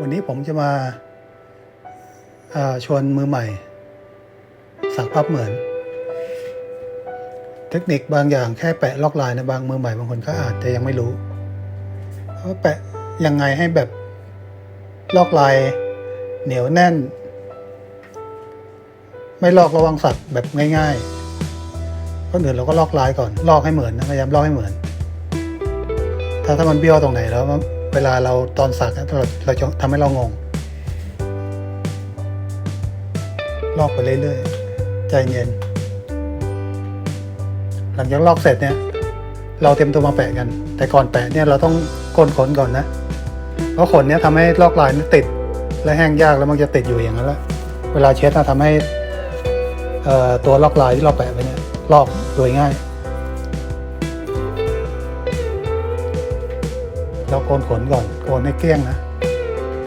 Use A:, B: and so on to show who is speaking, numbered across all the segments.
A: วันนี้ผมจะมาเอ่อชวนมือใหม่ สักภาพเหมือน เทคนิคบางอย่างแค่แปะล็อกลายนะบางมือใหม่บางคนก็อาจจะยังไม่รู้ว่าแปะยังไงให้แบบลอกลายเหนียวแน่น ไม่ลอกระวังสักแบบง่ายๆคนอื่นเราก็ลอกลายก่อนลอกให้เหมือนนะพยายามลอกให้เหมือน ถ้าถ้ามันเบี้ยวตรงไหนแล้ว เวลาเราตอนสักอะเราเราจะทำให้เรางง ลอกไปเรื่อยๆ ใจเย็น หลังจากลอกเสร็จเนี่ย เราเตรียมตัวมาแปะกัน แต่ก่อนแปะเนี่ยเราต้องโกนขนก่อนนะ เพราะขนเนี่ยทำให้ลอกลายมันติด และแห้งยากแล้วมันจะติดอยู่อย่างนั้นแหละเวลาเช็ดนะทำให้ตัวลอกลายที่เราแปะไปเนี่ยลอกโดยง่าย เราโกนขนก่อนโกนให้เกลี้ยงนะ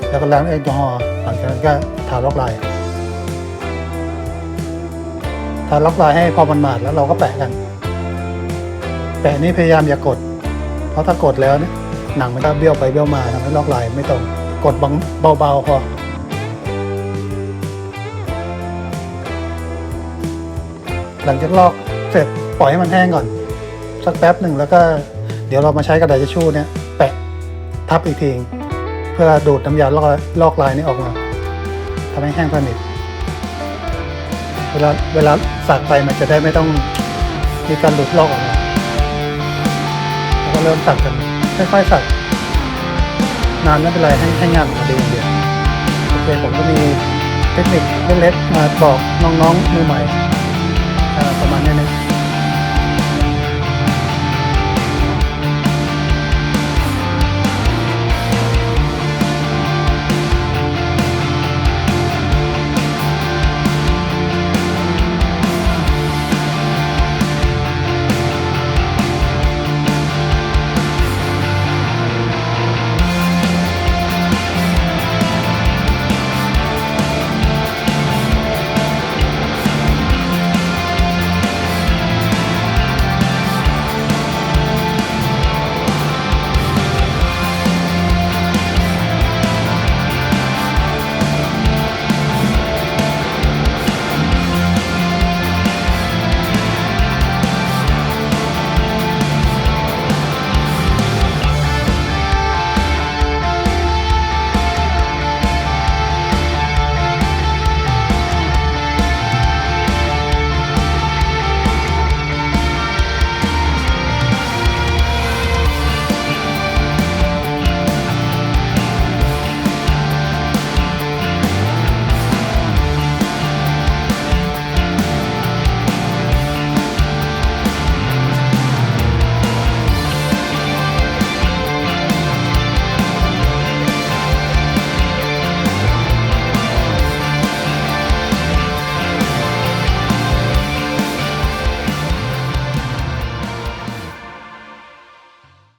A: แล้วก็ล้างแอลกอฮอล์หลังจากนั้นก็ทาล็อกลายทาล็อกลายให้พอมันหมาดแล้วเราก็แปะกัน แปะนี่พยายามอย่ากด เพราะถ้ากดแล้วเนี่ยหนังมันก็เบี้ยวไปเบี้ยวมาทำให้ล็อกลายไม่ตรงกดเบาๆพอหลังจากลอกเสร็จปล่อยให้มันแห้งก่อน สักแป๊บหนึ่งแล้วก็เดี๋ยวเรามาใช้กระดาษทิชชู่เนี่ย ทับอีกทีเพื่อดูดน้ำยาลอกลอกลายนี้ออกมาทำให้แห้งสนิทเวลาเวลาสักไปมันจะได้ไม่ต้องมีการหลุดลอกออกมาแล้วก็เริ่มสักกันค่อยๆสักนานไม่เป็นไรให้ให้งานมาดีอย่างเดียวโอเคผมก็มีเทคนิคเล็กๆมาบอกน้องๆมือใหม่